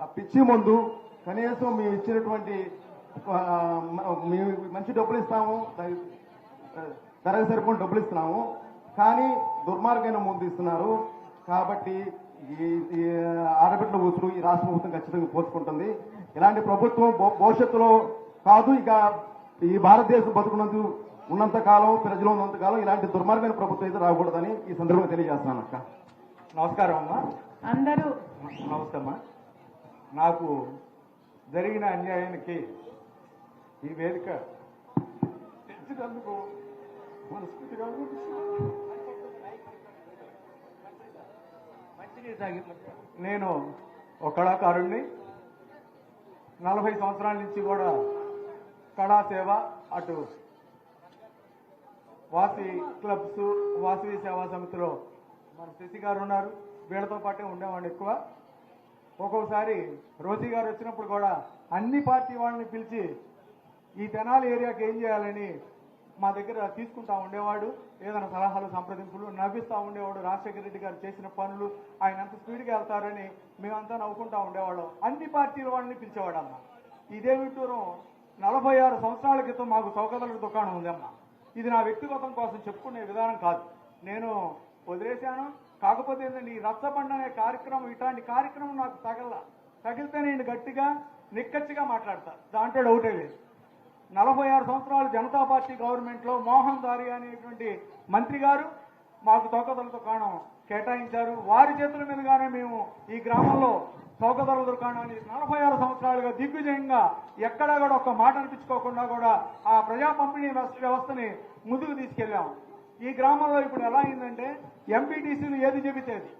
ఆ పిచ్చి ముందు కనీసం మేము ఇచ్చినటువంటి మేము మంచి డబ్బులు ఇస్తాము ధరకు సరిపోయిన డబ్బులు ఇస్తున్నాము కానీ దుర్మార్గమైన ముందు ఇస్తున్నారు కాబట్టి ఈ ఆడబిడ్డల ఊసులు ఈ రాష్ట్ర ప్రభుత్వం ఖచ్చితంగా పోసుకుంటుంది. ఇలాంటి ప్రభుత్వం భవిష్యత్తులో కాదు ఇక ఈ భారతదేశం బతుకున్నందు ఉన్నంత కాలం ప్రజలు ఉన్నంత కాలం ఇలాంటి దుర్మార్గమైన ప్రభుత్వం అయితే రాకూడదని ఈ సందర్భంగా తెలియజేస్తున్నాను అక్క. నమస్కారం అమ్మా. అందరూ నమస్తమ్మా నాకు జరిగిన అన్యాయానికి ఈ వేదిక తెచ్చినందుకు మనస్ఫూర్తిగా నేను ఒక కళాకారుణ్ణి నలభై సంవత్సరాల నుంచి కూడా కళాసేవ అటు వాసి క్లబ్స్ వాసవి సేవా సమితిలో మన శశి గారు ఉన్నారు. వీళ్ళతో పాటే ఉండేవాడిని ఎక్కువ. ఒక్కొక్కసారి రోజీ గారు వచ్చినప్పుడు కూడా అన్ని పార్టీ వాళ్ళని పిలిచి ఈ తెనాలి ఏరియాకి ఏం చేయాలని మా దగ్గర తీసుకుంటా ఉండేవాడు. ఏదైనా సలహాలు సంప్రదింపులు నవ్విస్తూ ఉండేవాడు. రాజశేఖర రెడ్డి గారు చేసిన పనులు ఆయన అంత స్పీడ్గా వెళ్తారని మేమంతా నవ్వుకుంటా ఉండేవాళ్ళం. అన్ని పార్టీల వాళ్ళని పిలిచేవాడు అమ్మ ఇదే విట్టూరం నలభై ఆరు సంవత్సరాల క్రితం మాకు సౌకర్యాల దుకాణం ఉందమ్మా. ఇది నా వ్యక్తిగతం కోసం చెప్పుకునే విధానం కాదు. నేను వదిలేశాను. కాకపోతే ఏంటంటే ఈ రచ్చబండ అనే కార్యక్రమం ఇట్లాంటి కార్యక్రమం నాకు తగల తగిలితే నేను గట్టిగా నిక్కచ్చిగా మాట్లాడతా. దాంట్లో డౌటే లేదు. నలభై ఆరు సంవత్సరాలు జనతా పార్టీ గవర్నమెంట్లో మోహన్ దారి అనేటువంటి మంత్రి గారు మాకు తోకదల దుకాణం కేటాయించారు. వారి చేతుల మీదుగానే మేము ఈ గ్రామంలో తోకదల దుకాణాన్ని నలభై ఆరు సంవత్సరాలుగా దిగ్విజయంగా ఎక్కడా కూడా ఒక మాట అనిపించుకోకుండా కూడా ఆ ప్రజా పంపిణీ వ్యవస్థని ముందుకు తీసుకెళ్ళాము. ఈ గ్రామంలో ఇప్పుడు ఎలా అయిందంటే ఎంపీటీసీలు ఏది చెబితేది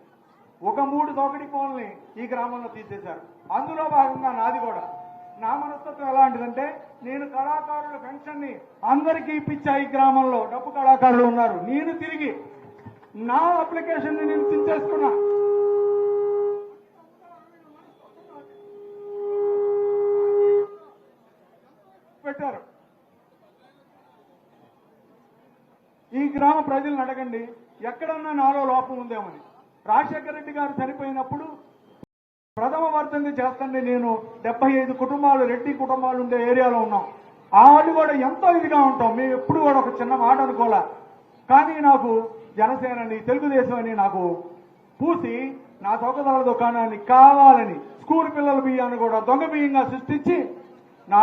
ఒక మూడు తోకటి ఫోన్లని ఈ గ్రామంలో తీసేశారు. అందులో భాగంగా నాది కూడా. నా మనస్తత్వం ఎలాంటిదంటే నేను కళాకారుల పెన్షన్ని అందరికీ ఇప్పించా ఈ గ్రామంలో. డబ్బు కళాకారులు ఉన్నారు. నేను తిరిగి నా అప్లికేషన్ని నేను తీసేసుకున్నా పెట్టారు ఈ గ్రామ ప్రజలను అడగండి ఎక్కడన్నా నాలో లోపం ఉందేమని. రాజశేఖర రెడ్డి గారు చనిపోయినప్పుడు ప్రథమ వర్ధంతి చేస్తుంటే నేను. డెబ్బై ఐదు కుటుంబాలు రెడ్డి కుటుంబాలు ఉండే ఏరియాలో ఉన్నాం. ఆ వాళ్ళు కూడా ఎంతో ఇదిగా ఉంటాం. మేము ఎప్పుడు కూడా ఒక చిన్న మాట అనుకోలే. కానీ నాకు జనసేనని తెలుగుదేశం అని నాకు పూసి నా తోకదల దుకాణాన్ని కావాలని స్కూల్ పిల్లల బియ్యాన్ని కూడా దొంగ బియ్యంగా సృష్టించి నా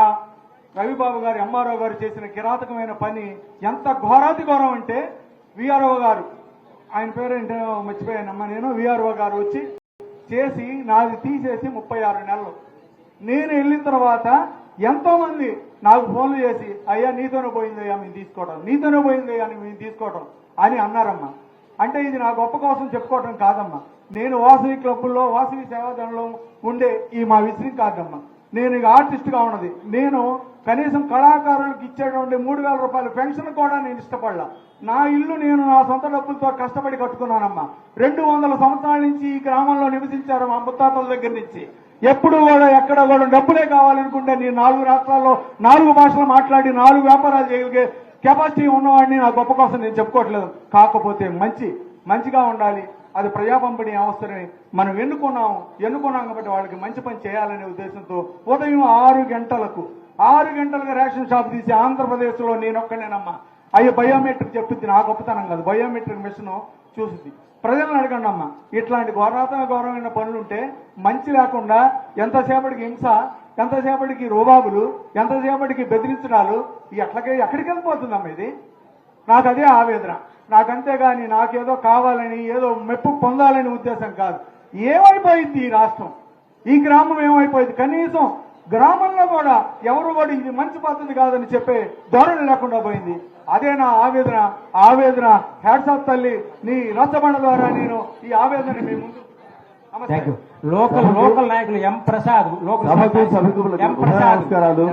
రవిబాబు గారు ఎంఆర్ఓ గారు చేసిన కిరాతకమైన పని ఎంత ఘోరాతి ఘోరం అంటే విఆర్ఓ గారు. ఆయన పేరు ఏంటో మర్చిపోయానమ్మా నేను. విఆర్ఓ గారు వచ్చి చేసి నాది తీసేసి ముప్పై ఆరు నెలలు. నేను వెళ్ళిన తర్వాత ఎంతో మంది నాకు ఫోన్లు చేసి అయ్యా నీతోనే పోయిందయ్యా మేము తీసుకోవడం నీతోనే పోయిందయ్యా అని మేము తీసుకోవటం అని అన్నారమ్మా. అంటే ఇది నా గొప్ప కోసం చెప్పుకోవటం కాదమ్మా. నేను వాసవి క్లబ్బుల్లో వాసవి సేవాదంలో ఉండే ఈ మా విసిరింగ్ కార్డమ్మా. నేను ఇక ఆర్టిస్ట్గా ఉన్నది. నేను కనీసం కళాకారులకు ఇచ్చేటువంటి మూడు వేల రూపాయల పెన్షన్ కూడా నేను ఇష్టపడలా. నా ఇల్లు నేను నా సొంత డబ్బులతో కష్టపడి కట్టుకున్నానమ్మా. రెండు వందల సంవత్సరాల నుంచి ఈ గ్రామంలో నివసించారు మా ముత్తాతల దగ్గర నుంచి. ఎప్పుడు కూడా ఎక్కడ కూడా డబ్బులే కావాలనుకుంటే నేను నాలుగు రాష్ట్రాల్లో నాలుగు భాషలు మాట్లాడి నాలుగు వ్యాపారాలు చేయగలిగే కెపాసిటీ ఉన్నవాడిని నా గొప్ప కోసం నేను చెప్పుకోవట్లేదు. కాకపోతే మంచి మంచిగా ఉండాలి. అది ప్రజా పంపిణీ మనం ఎన్నుకున్నాం ఎన్నుకున్నాం కాబట్టి వాళ్ళకి మంచి పని చేయాలనే ఉద్దేశంతో ఉదయం ఆరు గంటలకు ఆరు గంటలకు రేషన్ షాప్ తీసి ఆంధ్రప్రదేశ్లో నేను ఒక్కనేనమ్మా అయ్యో బయోమెట్రిక్ చెప్పింది నా గొప్పతనం కాదు. బయోమెట్రిక్ మిషన్ చూసింది ప్రజలను అడగండి అమ్మా ఇట్లాంటి ఘోరాతన ఘోరమైన పనులుంటే మంచి లేకుండా ఎంతసేపటికి హింస ఎంతసేపటికి రోబాబులు ఎంతసేపటికి బెదిరించడాలు ఎట్లకే ఎక్కడికి వెళ్ళిపోతుందమ్మా ఇది? నాకు అదే ఆవేదన. నాకంతే గాని నాకేదో కావాలని ఏదో మెప్పు పొందాలని ఉద్దేశం కాదు. ఏమైపోయింది ఈ రాష్ట్రం? ఈ గ్రామం ఏమైపోయింది? కనీసం గ్రామంలో కూడా ఎవరు కూడా ఇది మంచి పద్ధతి కాదని చెప్పే ధోరణి లేకుండా పోయింది. అదే నా ఆవేదన. ఆవేదన హ్యాట్సాప్ తల్లి నీ రచ్చబండ ద్వారా నేను ఈ ఆవేదన మీ ముందు లోకల్ లోకల్ నాయకులు ఎం ప్రసాద్? లోకల్ ఎం ప్రసాద్? నమస్కారాలు.